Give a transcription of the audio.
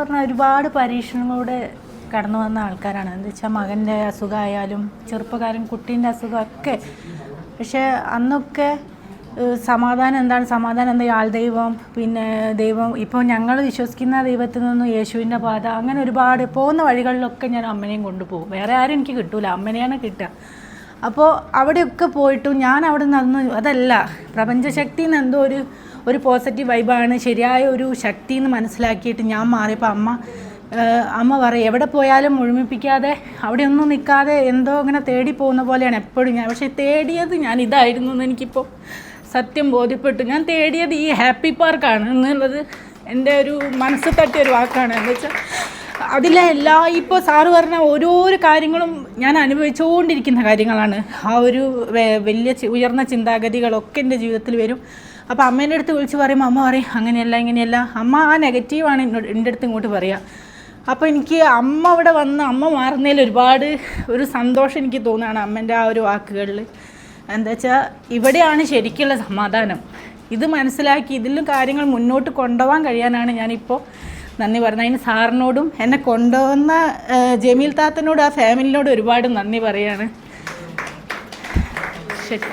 പറഞ്ഞാൽ ഒരുപാട് പരീക്ഷണങ്ങളുടെ കടന്നു വന്ന ആൾക്കാരാണ്. എന്താ വെച്ചാൽ മകന്റെ അസുഖമായാലും ചെറുപ്പക്കാരൻ കുട്ടീന്റെ അസുഖമൊക്കെ. പക്ഷേ അന്നൊക്കെ സമാധാനം എന്താണ്? സമാധാനം എന്താ? ആൾ ദൈവം പിന്നെ ദൈവം. ഇപ്പോൾ ഞങ്ങൾ വിശ്വസിക്കുന്ന ദൈവത്തിൽ നിന്നും യേശുവിന്റെ പാത. അങ്ങനെ ഒരുപാട് പോകുന്ന വഴികളിലൊക്കെ ഞാൻ അമ്മനെയും കൊണ്ടുപോകും. വേറെ ആരും എനിക്ക് കിട്ടൂല. അമ്മനെയാണ് കിട്ടുക. അപ്പോൾ അവിടെയൊക്കെ പോയിട്ടും ഞാൻ അവിടെ നിന്ന് അതല്ല പ്രപഞ്ചശക്തി എന്ന് എന്തോ ഒരു ഒരു പോസിറ്റീവ് വൈബാണ് ശരിയായ ഒരു ശക്തി എന്ന് മനസ്സിലാക്കിയിട്ട് ഞാൻ മാറിയപ്പോൾ അമ്മ അമ്മ പറയും എവിടെ പോയാലും മുഴുമിപ്പിക്കാതെ അവിടെ ഒന്നും നിൽക്കാതെ എന്തോ ഇങ്ങനെ തേടി പോകുന്ന പോലെയാണ് എപ്പോഴും ഞാൻ. പക്ഷേ തേടിയത് ഞാൻ ഇതായിരുന്നു എന്ന് എനിക്കിപ്പോൾ സത്യം ബോധ്യപ്പെട്ടു. ഞാൻ തേടിയത് ഈ ഹാപ്പി പാർക്കാണ് എന്നുള്ളത് എന്റെ ഒരു മനസ്സ് തട്ടിയ ഒരു വാക്കാണ്. എന്താ വെച്ചാൽ അതിലെ എല്ലാ ഇപ്പോൾ സാറ് പറഞ്ഞ ഓരോരോ കാര്യങ്ങളും ഞാൻ അനുഭവിച്ചുകൊണ്ടിരിക്കുന്ന കാര്യങ്ങളാണ്. ആ ഒരു വലിയ ഉയർന്ന ചിന്താഗതികളൊക്കെ എന്റെ ജീവിതത്തിൽ വരും. അപ്പോൾ അമ്മേന്റെ അടുത്ത് വിളിച്ച് പറയുമ്പോൾ അമ്മ പറയും അങ്ങനെയല്ല ഇങ്ങനെയല്ല. അമ്മ ആ നെഗറ്റീവാണ് എന്റെ അടുത്ത് ഇങ്ങോട്ട് പറയുക അപ്പോൾ എനിക്ക് അമ്മ അവിടെ വന്ന് അമ്മ മാറുന്നതിൽ ഒരുപാട് ഒരു സന്തോഷം എനിക്ക് തോന്നുകയാണ് അമ്മേന്റെ ആ ഒരു വാക്കുകളിൽ. എന്താ വെച്ചാൽ ഇവിടെയാണ് ശരിക്കുള്ള സമാധാനം. ഇത് മനസ്സിലാക്കി ഇതിലും കാര്യങ്ങൾ മുന്നോട്ട് കൊണ്ടുപോകാൻ കഴിയാനാണ് ഞാനിപ്പോൾ നന്ദി പറഞ്ഞു അതിന് സാറിനോടും എന്നെ കൊണ്ടുവന്ന ജമീൽ താത്തനോടും ആ ഫാമിലിനോടും ഒരുപാട് നന്ദി പറയാണ്. ശരി.